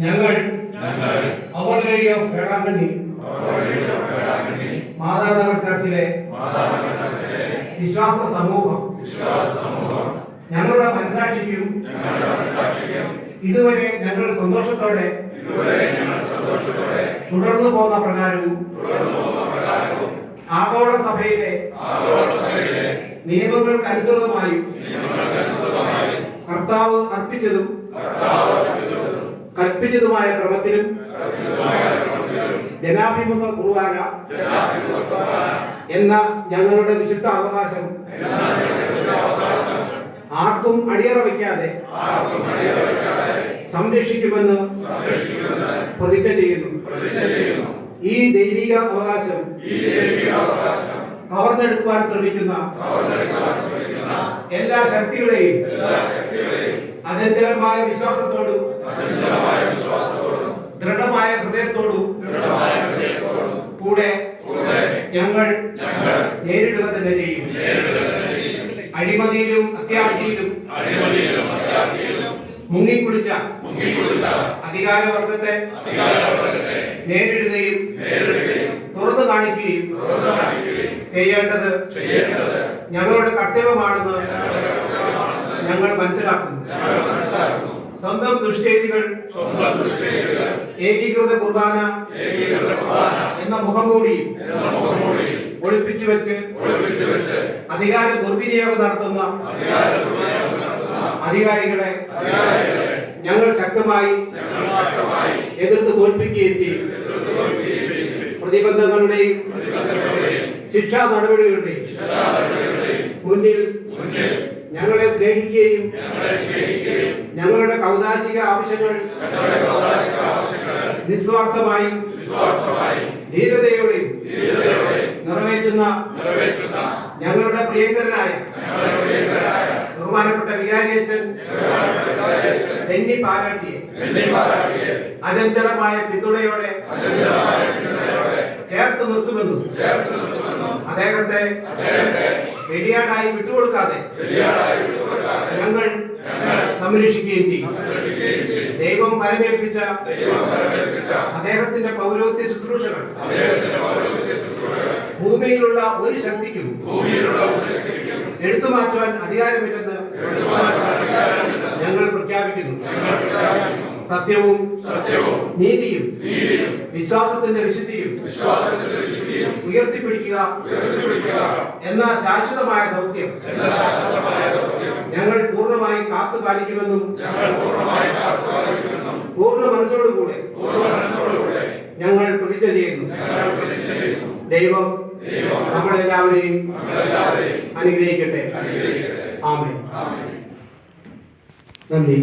ഞങ്ങൾ അവർ റേഡിയോ വേളാങ്കണ്ണി മാതാനഗർ ചർച്ചിലെ വിശ്വാസ സമൂഹം ഞങ്ങളുടെ മനസാക്ഷിക്കും ഇതുവരെ ഞങ്ങൾ സന്തോഷത്തോടെ തുടർന്നു പോന്ന പ്രകാരവും ആഗോള സഭയിലെ നിയമങ്ങൾക്കനുസൃതമായും കർത്താവ് കൽപ്പിച്ചതുമായ ക്രമത്തിലും ജനാഭിമുഖ കുർബാന എന്ന ഞങ്ങളുടെ വിശുദ്ധ അവകാശം ആർക്കും അടിയറ വയ്ക്കാതെ സംരക്ഷിക്കുമെന്ന് പ്രതിജ്ഞ ചെയ്യുന്നു. ഈ ദൈവിക അവകാശം കവർന്നെടുക്കുവാൻ ശ്രമിക്കുന്ന എല്ലാ ശക്തികളെയും അചഞ്ചലമായ വിശ്വാസത്തോടും ഞങ്ങൾ നേരിടുക തന്നെ ചെയ്യും. അഴിമതിയിലും അത്യാർത്ഥിയിലും മുങ്ങിക്കുളിച്ച അധികാരവർഗത്തെ നേരിടുകയും തുറന്നു കാണിക്കുകയും ചെയ്യേണ്ടത് ഞങ്ങളുടെ കർത്തവ്യമാണെന്ന് ഞങ്ങൾ മനസ്സിലാക്കുന്നു. സ്വന്തം ദുഷ്ചെയ്തികൾ ഏകീകൃത കുർബാന എന്ന മുഖംമൂടിയും ഒളിപ്പിച്ചു വെച്ച് അധികാര ദുർവിനിയോഗം നടത്തുന്ന അധികാരികളെ ഞങ്ങൾ ശക്തമായി എതിർത്ത് തോൽപ്പിക്കുകയും ചെയ്യും. പ്രതിബന്ധങ്ങളുടെയും ശിക്ഷാ നടപടികളുടെയും മുന്നിൽ ഞങ്ങളെ സ്നേഹിക്കുകയും ഞങ്ങളുടെ കൗതാചിക ആവശ്യങ്ങൾ നിസ്വാർത്ഥമായും ധീരതയോടെയും നിറവേറ്റുന്ന ഞങ്ങളുടെ പ്രിയങ്കരനായ ബഹുമാനപ്പെട്ട വികാരിയച്ഛൻ ഡെന്നി പാലാട്ടിയെ അചഞ്ചലമായ പിന്തുണയോടെ ചേർത്ത് നിർത്തുമെന്നും അദ്ദേഹത്തെ വെടിയാടായി വിട്ടുകൊടുക്കാതെ ഞങ്ങൾ സംരക്ഷിക്കുകയും ചെയ്യും. ദൈവം പരമേൽപ്പിച്ച അദ്ദേഹത്തിന്റെ പൗരോത്യ ശുശ്രൂഷകൾ ഭൂമിയിലുള്ള ഒരു ശക്തിക്കും എടുത്തു മാറ്റുവാൻ അധികാരമില്ലെന്ന് ഞങ്ങൾ പ്രഖ്യാപിക്കുന്നു. സത്യവും നീതിയും വിശ്വാസത്തിന്റെ വിശുദ്ധിയും ഉയർത്തിപ്പിടിക്കുക. എന്ന ശാശ്വതമായ ദൗത്യം. ഞങ്ങൾ പൂർണമായി കാത്തു പാലിക്കുമെന്നും പൂർണ മനസ്സോടുകൂടെ ഞങ്ങൾ പ്രതിജ്ഞ ചെയ്യുന്നു. ദൈവം നമ്മളെല്ലാവരെയും അനുഗ്രഹിക്കട്ടെ. ആമേ നന്ദി.